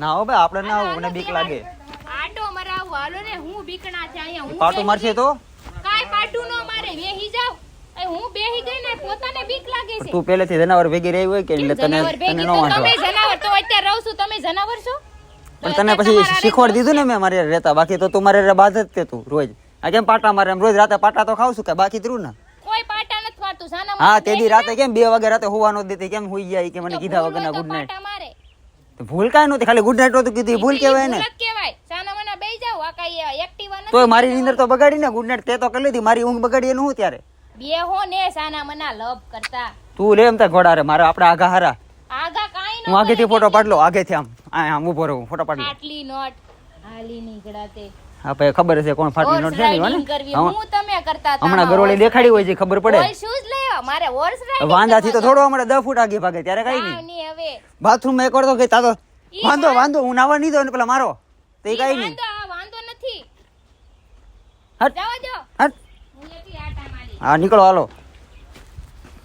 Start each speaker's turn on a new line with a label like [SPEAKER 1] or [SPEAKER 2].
[SPEAKER 1] ના હો ભાઈ આપણે ના મને બીક લાગે.
[SPEAKER 2] આટો મરાવું હાલો ને હું બીકણા છે અહીંયા હું
[SPEAKER 1] પાટું મારશે તો?
[SPEAKER 2] કાઈ પાટું ન મારે વેહી જાવ હું બેહી ને પોતાને બીક લાગે છે.
[SPEAKER 1] તું પહેલેથી જનાવર ભેગી રહી હોય કે એટલે તને
[SPEAKER 2] જનાવર
[SPEAKER 1] તને
[SPEAKER 2] ભેગી?
[SPEAKER 1] વાંધો.
[SPEAKER 2] તમે જનાવર તો અત્યારે રહું છું તમે જનાવર છો?
[SPEAKER 1] પણ તને પછી શીખવાડ દીધું ને મેં મારે રહેતા બાકી તો તું મારે બાદ જ તે તું રોજ. આ કેમ પાટા મારે એમ રોજ રાતે પાટા તો ખાવ છું કે બાકી ત્રું ને?
[SPEAKER 2] કોઈ પાટા નથી મારતું સાના
[SPEAKER 1] હા તે દી રાતે કેમ બે વાગે રાતે હોવાનો દેતી કેમ હોઈ જાય કે મને કીધા વગરના ગુડ
[SPEAKER 2] મારે
[SPEAKER 1] ભૂલ કાય નહોતી ખાલી ગુડ નાઈટ નહોતું કીધું ભૂલ કહેવાય ને.
[SPEAKER 2] ભૂલ કહેવાય. સાના માના બેહી જાવ આ કાંઈ એક્ટિવા નથી
[SPEAKER 1] તોય મારી નીંદર તો બગાડી ને ગુડ નાઈટ તે તો કરી લીધી મારી ઊંઘ બગાડી એનું હું ત્યારે?
[SPEAKER 2] બેહો ને સાના મના લવ કરતા.
[SPEAKER 1] તું લે એમ તા ઘોડા રે મારે આપણે આગા હારા.
[SPEAKER 2] આગા કાઈ ન
[SPEAKER 1] હું આગેથી ફોટો પાડલો આગેથી આમ આ આમ ઊભો રહું ફોટો પાડી
[SPEAKER 2] આટલી નોટ હાલી નીકળાતે
[SPEAKER 1] હા ભાઈ ખબર છે કોણ ફાટલી નોટ છે ને?
[SPEAKER 2] હું. તમે કરતા
[SPEAKER 1] હમણાં ગરોળી દેખાડી હોય છે ખબર પડે.
[SPEAKER 2] શું મારે હોર્સ રાઇડિંગ
[SPEAKER 1] વાંદાથી તો થોડો હમણાં દસ ફૂટ આગળ ભાગે ત્યારે કઈ નહીં.
[SPEAKER 2] હવે.
[SPEAKER 1] બાથરૂમ એક વાર તો કે તા
[SPEAKER 2] તો
[SPEAKER 1] વાંધો વાંધો હું નાવા નહીં દઉં ને પેલા મારો. તે કઈ નહીં.
[SPEAKER 2] વાંધો નથી.
[SPEAKER 1] હટ.
[SPEAKER 2] જાવ જો
[SPEAKER 1] હટ. હા નીકળો હાલો.